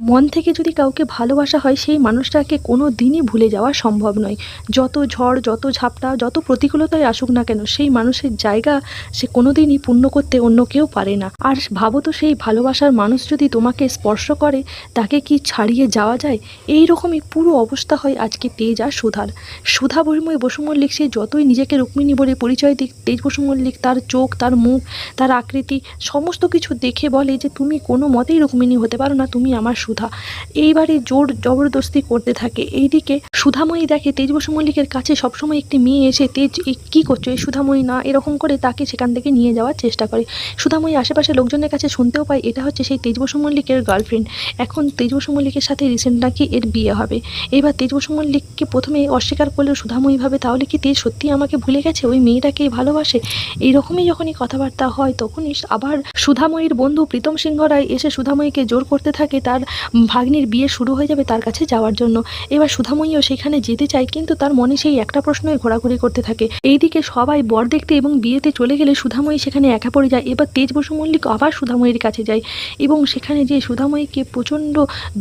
মন থেকে যদি কাউকে ভালোবাসা হয়, সেই মানুষটাকে কোনো দিনই ভুলে যাওয়া সম্ভব নয়। যত ঝড়, যত ঝাপটা, যত প্রতিকূলতাই আসুক না কেন, সেই মানুষের জায়গা সে কোনো দিনই পূর্ণ করতে অন্য কেউ পারে না। আর ভাবো তো, সেই ভালোবাসার মানুষ যদি তোমাকে স্পর্শ করে, তাকে কি ছাড়িয়ে যাওয়া যায়? এই রকমই পুরো অবস্থা হয় আজকে তেজ আর সুধার। সুধা বরিময় বসু মল্লিক, সে যতই নিজেকে রুক্মিণী বলে পরিচয় দিক, তেজ বসু মল্লিক তার চোখ, তার মুখ, তার আকৃতি, সমস্ত কিছু দেখে বলে যে, তুমি কোনো মতেই রুক্মিণী হতে পারো না, তুমি আমার সুধা। এইবারে জোর জবরদস্তি করতে থাকে। এইদিকে সুধাময়ী দেখে তেজ বসু মল্লিকের কাছে সবসময় একটি মেয়ে এসে, তেজ কী করছ? এই সুধাময়ী না? এরকম করে তাকে সেখান থেকে নিয়ে যাওয়ার চেষ্টা করে। সুধাময়ী আশেপাশে লোকজনের কাছে শুনতেও পায়, এটা হচ্ছে সেই তেজ বসু মল্লিকের গার্লফ্রেন্ড এখন তেজ বসু মল্লিকের সাথে রিসেন্ট নাকি এর বিয়ে হবে। এবার তেজ বসু মল্লিককে প্রথমে অস্বীকার করলেও সুধাময়ী ভাবে, তাহলে কি তেজ সত্যি আমাকে ভুলে গেছে? ওই মেয়েটাকেই ভালোবাসে? এইরকমই যখনই কথাবার্তা হয়, তখনই আবার সুধাময়ীর বন্ধু প্রীতম সিংহ রায় এসে সুধাময়ীকে জোর করতে থাকে। তার ভাগ্নির বিয়ে শুরু হয়ে যাবে তার কাছে যাওয়ার জন্য। এবার সুধাময়ীও সেখানে যেতে চায়, কিন্তু তার মনে সেই একটা প্রশ্নই ঘোরাঘুরি করতে থাকে। এইদিকে সবাই বর দেখতে এবং বিয়েতে চলে গেলে সুধাময়ী সেখানে একা পড়ে যায়। এবার তেজ বসু মল্লিক আবার সুধাময়ীর কাছে যায় এবং সেখানে যে সুধাময়ীকে প্রচণ্ড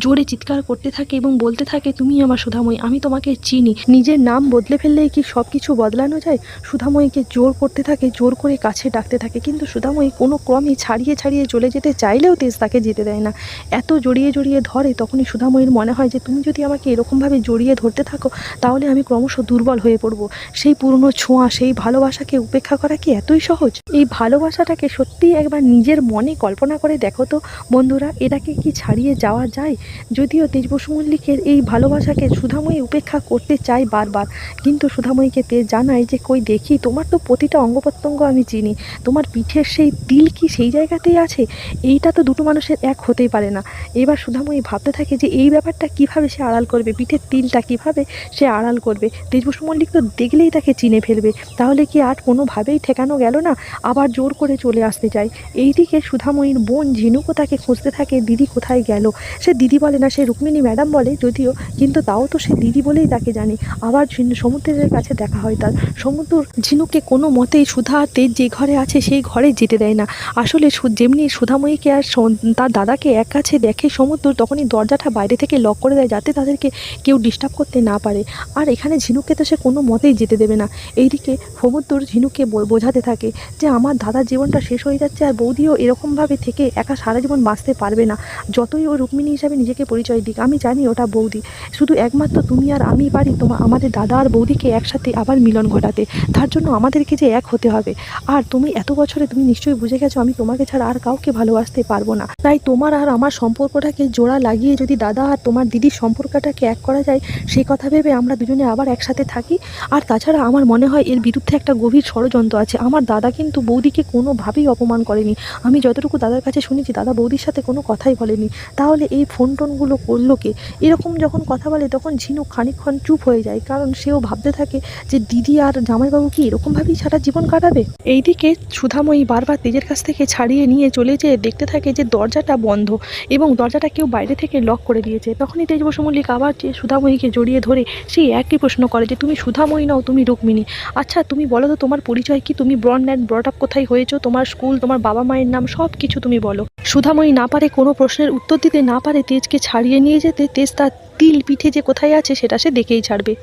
জোরে চিৎকার করতে থাকে এবং বলতে থাকে, তুমি আমার সুধাময়ী, আমি তোমাকে চিনি। নিজের নাম বদলে ফেললেই কি সব কিছু বদলানো যায়? সুধাময়ীকে জোর করতে থাকে, জোর করে কাছে ডাকতে থাকে, কিন্তু সুধাময়ী কোনো ক্রমে ছাড়িয়ে ছাড়িয়ে চলে যেতে চাইলেও তেজ তাকে যেতে দেয় না। এত জড়িয়ে জড়িয়ে ধরে, তখনই সুধাময়ীর মনে হয় যে, তুমি যদি আমাকে এরকমভাবে জড়িয়ে ধরতে থাকো, তাহলে আমি ক্রমশ দুর্বল হয়ে পড়ব। সেই পুরনো ছোঁয়া, সেই ভালোবাসাকে উপেক্ষা করা কি এতই সহজ? এই ভালোবাসাটাকে সত্যিই একবার নিজের মনে কল্পনা করে দেখো তো, বন্ধুরা, এটাকে কি ছাড়িয়ে যাওয়া যায়? যদিও তেজ বসু মল্লিকের এই ভালোবাসাকে সুধাময়ী উপেক্ষা করতে চায় বারবার, কিন্তু সুধাময়ীকে তেজ জানায় যে, কই দেখি, তোমার তো প্রতিটা অঙ্গ প্রত্যঙ্গ আমি চিনি। তোমার পিঠের সেই তিল কি সেই জায়গাতেই আছে? এইটা তো দুটো মানুষের এক হতেই পারে না। এবার সুধাময়ী ভাবতে থাকে যে এই ব্যাপারটা কীভাবে সে আড়াল করবে, পিঠের তিলটা কীভাবে সে আড়াল করবে? তেজবসু মল্লিক তো দেখলেই তাকে চিনে ফেলবে। তাহলে কি আর কোনোভাবেই ঠেকানো গেল না? আবার জোর করে চলে আসতে চায়। এইদিকে সুধাময়ীর বোন ঝিনুকও তাকে খুঁজতে থাকে, দিদি কোথায় গেল? সে দিদি বলে, না, সে রুক্মিণী ম্যাডাম বলে, যদিও, কিন্তু তাও তো সে দিদি বলেই তাকে জানে। আবার সমুদ্রের কাছে দেখা হয় তার। সমুদ্র ঝিনুকে কোনো মতেই সুধা আর তেজ যে ঘরে আছে, সেই ঘরে যেতে দেয় না। আসলে যেমনি সুধাময়ীকে আর তার দাদাকে এক কাছে দেখে সমুদ্র তখনই দরজাটা বাইরে থেকে লক করে দেয় যাতে তাদেরকে কেউ ডিস্টার্ব করতে না পারে। আর এখানে ঝিনুককে তো সে কোনো মতেই যেতে দেবে না। এইদিকে সমুদ্র ঝিনুককে বোঝাতে থাকে যে আমার দাদার জীবনটা শেষ হয়ে যাচ্ছে আর বৌদিও এরকমভাবে থেকে একা সারা জীবন বাঁচতে পারবে না। যতই ও রুক্মিণী হিসাবে নিজেকে পরিচয় দিক, আমি জানি ওটা বৌদি। শুধু একমাত্র তুমি আর আমি পারি তোমার আমাদের দাদা আর বৌদিকে একসাথে আবার মিলন ঘটাতে। তার জন্য আমাদেরকে যে এক হতে হবে। আর তুমি এত বছরে তুমি নিশ্চয়ই বুঝে গেছো আমি তোমাকে ছাড়া আর কাউকে ভালোবাসতে পারব না। তাই তোমার আর আমার সম্পর্কটাকে জোড়া লাগিয়ে যদি দাদা আর তোমার দিদির সম্পর্কটাকে এক করা যায় সেই কথা ভেবে আমরা দুজনে আবার একসাথে থাকি। আর তাছাড়া আমার মনে হয় এর বিরুদ্ধে একটা গভীর ষড়যন্ত্র আছে। আমার দাদা কিন্তু বৌদিকে কোনোভাবেই অপমান করেনি। আমি যতটুকু দাদার কাছে শুনেছি, দাদা বৌদির সাথে কোনো কথাই বলেনি। তাহলে এই ফোন টোনগুলো করল কে? এরকম যখন কথা বলে, তখন ঝিনুক খানিকক্ষণ চুপ হয়ে যায়। কারণ সেও ভাবতে থাকে যে দিদি আর জামাইবাবু কি এরকমভাবেই সারা জীবন কাটাবে? এইদিকে সুধাময়ী বারবার তেজের কাছ থেকে ছাড়িয়ে নিয়ে চলে যেয়ে দেখতে থাকে যে দরজাটা বন্ধ এবং দরজাটা কেউ বাইরে থেকে লক করে দিয়েছে। তখনই তেজ বসু মল্লিক আবার যে সুধাময়ীকে জড়িয়ে ধরে সেই একই প্রশ্ন করে যে, তুমি সুধাময়ী নাও, তুমি রুক্মিণী। আচ্ছা তুমি বলো তো, তোমার পরিচয় কি? তুমি ব্রন অ্যান্ড ব্রট আপ কোথায় হয়েছো? তোমার স্কুল তোমার বাবা মায়ের নাম, সব কিছু তুমি বলো। সুধাময়ী না পারে কোনো প্রশ্নের উত্তর দিতে, না পারে তেজকে ছাড়িয়ে নিয়ে যেতে, তেজ তার তিল পিঠে যে কোথায় আছে সেটা সে দেখেই ছাড়বে।